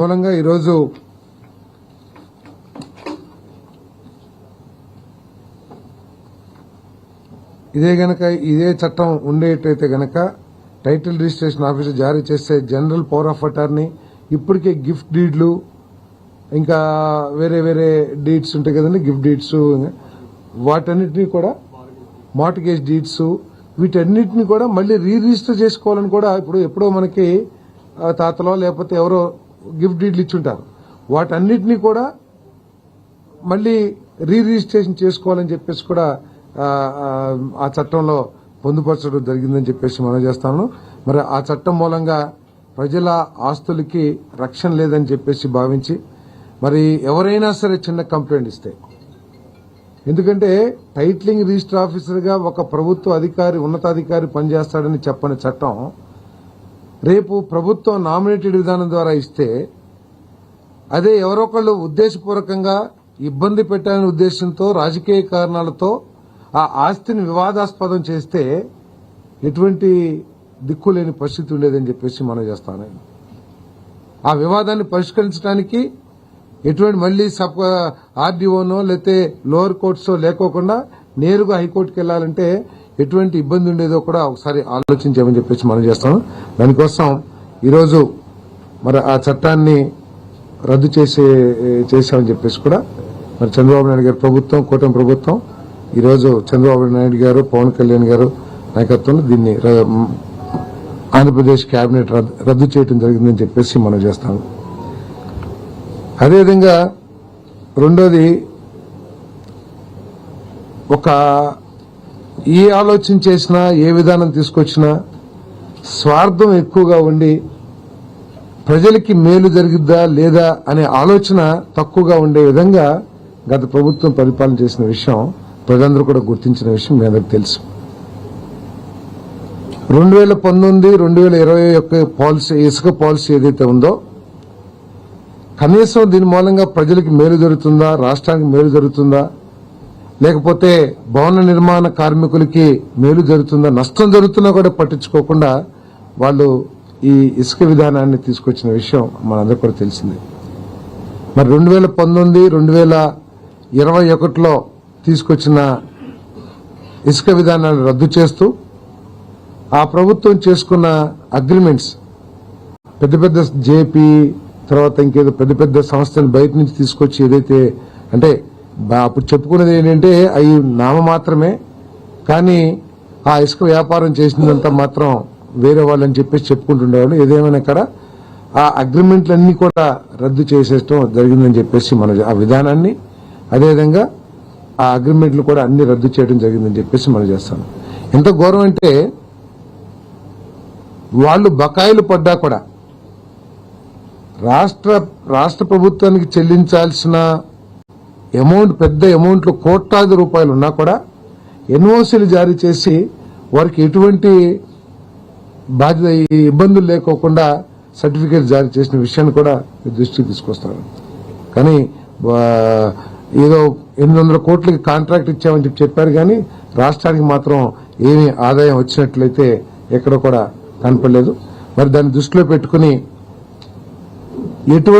మూలంగా ఈరోజు ఇదే గనక ఇదే చట్టం ఉండేటైతే గనక టైటిల్ రిజిస్ట్రేషన్ ఆఫీసు జారీ చేస్తే జనరల్ పవర్ ఆఫ్ అటార్నీ ఇప్పటికే గిఫ్ట్ డీడ్లు ఇంకా వేరే వేరే డీడ్స్ ఉంటాయి కదండి గిఫ్ట్ డీడ్స్ వాటన్నిటినీ కూడా మార్టిగేజ్ డీడ్స్ వీటన్నిటిని కూడా మళ్ళీ రీ రిజిస్టర్ చేసుకోవాలని కూడా ఇప్పుడు ఎప్పుడో మనకి తాతలో లేకపోతే ఎవరో గిఫ్ట్ డీడ్లు ఇచ్చుంటారు. వాటన్నిటినీ కూడా మళ్ళీ రీ రిజిస్ట్రేషన్ చేసుకోవాలని చెప్పేసి కూడా ఆ, చట్టంలో పొందుపరచడం జరిగిందని చెప్పేసి మనం చేస్తాను. మరి ఆ చట్టం మూలంగా ప్రజల ఆస్తులకి రక్షణ లేదని చెప్పేసి భావించి మరి ఎవరైనా సరే చిన్న కంప్లైంట్ ఇస్తే. ఎందుకంటే టైట్లింగ్ రిజిస్టర్ ఆఫీసర్గా ఒక ప్రభుత్వ అధికారి ఉన్నతాధికారి పనిచేస్తాడని చెప్పని చట్టం రేపు ప్రభుత్వం నామినేటెడ్ విధానం ద్వారా ఇస్తే అదే ఎవరొకళ్ళు ఉద్దేశపూర్వకంగా ఇబ్బంది పెట్టాలనే ఉద్దేశంతో రాజకీయ కారణాలతో ఆ ఆస్తిని వివాదాస్పదం చేస్తే ఎటువంటి దిక్కు లేని పరిస్థితి ఉండేదని చెప్పేసి మనం చేస్తాను ఆ వివాదాన్ని పరిష్కరించడానికి ఎటువంటి మళ్ళీ సబ్ ఆర్డీఓనో లేకపోతే లోవర్ కోర్ట్సో లేకోకుండా నేరుగా హైకోర్టుకి వెళ్ళాలంటే ఎటువంటి ఇబ్బంది ఉండేదో కూడా ఒకసారి ఆలోచించామని చెప్పేసి మనం చేస్తాం. దానికోసం ఈరోజు మరి ఆ చట్టాన్ని రద్దు చేసే చేశామని చెప్పేసి కూడా మరి చంద్రబాబు నాయుడు గారి ప్రభుత్వం కూటమి ప్రభుత్వం ఈరోజు చంద్రబాబు నాయుడు గారు పవన్ కళ్యాణ్ గారు నాయకత్వంలో దీన్ని ఆంధ్రప్రదేశ్ కేబినెట్ రద్దు- రద్దు చేయడం జరిగిందని చెప్పేసి మనం చేస్తాము అదేవిధంగా రెండోది ఒక ఏ ఆలోచన చేసినా ఏ విధానం తీసుకొచ్చినా స్వార్థం ఎక్కువగా ఉండి ప్రజలకి మేలు జరిగిద్దా లేదా అనే ఆలోచన తక్కువగా ఉండే విధంగా గత ప్రభుత్వం పరిపాలన చేసిన విషయం ప్రజలందరూ కూడా గుర్తించిన విషయం మీ అందరికి తెలుసు. రెండు వేల పంతొమ్మిది రెండు వేల ఇరవై యొక్క పాలసీ ఇసుక పాలసీ ఏదైతే ఉందో కనీసం దీని మూలంగా ప్రజలకు మేలు జరుగుతుందా రాష్ట్రానికి మేలు జరుగుతుందా లేకపోతే భవన నిర్మాణ కార్మికులకి మేలు జరుగుతుందా నష్టం జరుగుతున్నా కూడా పట్టించుకోకుండా వాళ్ళు ఈ ఇసుక విధానాన్ని తీసుకొచ్చిన విషయం మనందరికీ కూడా తెలిసిందే. మరి రెండు వేల పంతొమ్మిది రెండు వేల ఇరవై ఒకటిలో తీసుకొచ్చిన ఇసుక విధానాన్ని రద్దు చేస్తూ ఆ ప్రభుత్వం చేసుకున్న అగ్రిమెంట్స్ పెద్ద పెద్ద జేపీ తర్వాత ఇంకేదో పెద్ద పెద్ద సంస్థలు బయట నుంచి తీసుకొచ్చి ఏదైతే అంటే అప్పుడు చెప్పుకున్నది ఏంటంటే అవి నామ మాత్రమే కానీ ఆ ఇసుక వ్యాపారం చేసినంత మాత్రం వేరే వాళ్ళని చెప్పేసి చెప్పుకుంటుండేవాళ్ళు. ఏదేమైనా ఇక్కడ ఆ అగ్రిమెంట్లన్నీ కూడా రద్దు చేసేయడం జరిగిందని చెప్పేసి మన ఆ విధానాన్ని అదేవిధంగా ఆ అగ్రిమెంట్లు కూడా అన్ని రద్దు చేయడం జరిగిందని చెప్పేసి మనం చేస్తాం. ఎంత ఘోరం అంటే వాళ్ళు బకాయిలు పడ్డా కూడా రాష్ట్ర రాష్ట్ర ప్రభుత్వానికి చెల్లించాల్సిన అమౌంట్ పెద్ద అమౌంట్లు కోట్లాది రూపాయలు ఉన్నా కూడా ఎన్ఓసీలు జారీ చేసి వారికి ఎటువంటి బాధ్యత ఇబ్బందులు లేకోకుండా సర్టిఫికేట్ జారీ చేసిన విషయాన్ని కూడా దృష్టికి తీసుకొస్తాను కానీ ఏదో ఎనిమిది వందల కోట్లకి కాంట్రాక్ట్ ఇచ్చామని చెప్పి చెప్పారు కానీ రాష్ట్రానికి మాత్రం ఏమి ఆదాయం వచ్చినట్లయితే ఎక్కడ కూడా కనపడలేదు. మరి దాన్ని దృష్టిలో పెట్టుకుని ఎటువంటి